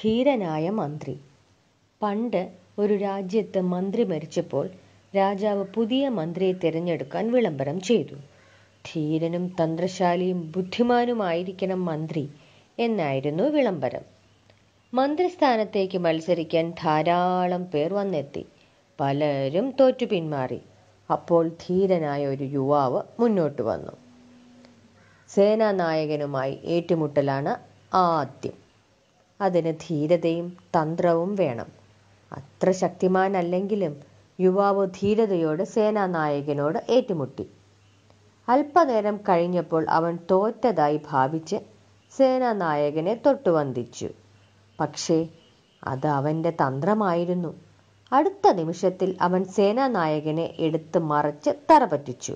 ധീരനായ മന്ത്രി. പണ്ട് ഒരു രാജ്യത്ത് മന്ത്രി മരിച്ചപ്പോൾ രാജാവ് പുതിയ മന്ത്രിയെ തിരഞ്ഞെടുക്കാൻ വിളംബരം ചെയ്തു. ധീരനും തന്ത്രശാലിയും ബുദ്ധിമാനുമായിരിക്കണം മന്ത്രി എന്നായിരുന്നു വിളംബരം. മന്ത്രിസ്ഥാനത്തേക്ക് മത്സരിക്കാൻ ധാരാളം പേർ വന്നെത്തി. പലരും തോറ്റു പിന്മാറി. അപ്പോൾ ധീരനായ ഒരു യുവാവ് മുന്നോട്ട് വന്നു. സേനാനായകനുമായി ഏറ്റുമുട്ടലാണ് ആദ്യം. അതിന് ധീരതയും തന്ത്രവും വേണം. അത്ര ശക്തിമാനല്ലെങ്കിലും യുവാവ് ധീരതയോട് സേനാനായകനോട് ഏറ്റുമുട്ടി. അല്പനേരം കഴിഞ്ഞപ്പോൾ അവൻ തോറ്റതായി ഭാവിച്ച് സേനാനായകനെ തൊട്ടുവന്ദിച്ചു. പക്ഷേ അത് അവന്റെ തന്ത്രമായിരുന്നു. അടുത്ത നിമിഷത്തിൽ അവൻ സേനാനായകനെ എടുത്ത് മറച്ച് തറപറ്റിച്ചു.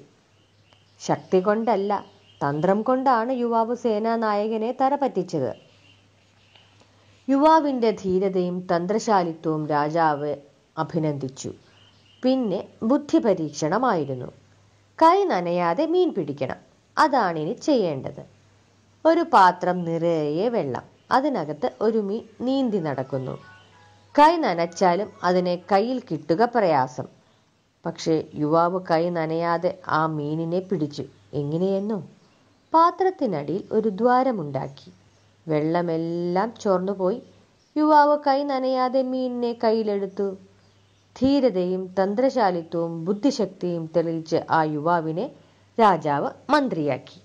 ശക്തി കൊണ്ടല്ല തന്ത്രം കൊണ്ടാണ് യുവാവ് സേനാനായകനെ തറപറ്റിച്ചത്. യുവാവിന്റെ ധീരതയും തന്ത്രശാലിത്വവും രാജാവ് അഭിനന്ദിച്ചു. പിന്നെ ബുദ്ധി പരീക്ഷണമായിരുന്നു കൈ നനയാതെ മീൻ പിടിക്കണം. അതാണ് ഇനി ചെയ്യേണ്ടത്. ഒരു പാത്രം നിറയെ വെള്ളം. അതിനകത്ത് ഒരു മീൻ നീന്തി നടക്കുന്നു. കൈ നനച്ചാലും അതിനെ കയ്യിൽ കിട്ടുക പ്രയാസം. പക്ഷേ യുവാവ് കൈ നനയാതെ ആ മീനിനെ പിടിച്ചു. എങ്ങനെയെന്നോ? പാത്രത്തിനടിയിൽ ഒരു ദ്വാരമുണ്ടാക്കി. വെള്ളമെല്ലാം ചോർന്നുപോയി. യുവാവ് കൈ നനയാതെ മീനിനെ കയ്യിലെടുത്തു. ധീരതയും തന്ത്രശാലിത്വവും ബുദ്ധിശക്തിയും തെളിയിച്ച് ആ യുവാവിനെ രാജാവ് മന്ത്രിയാക്കി.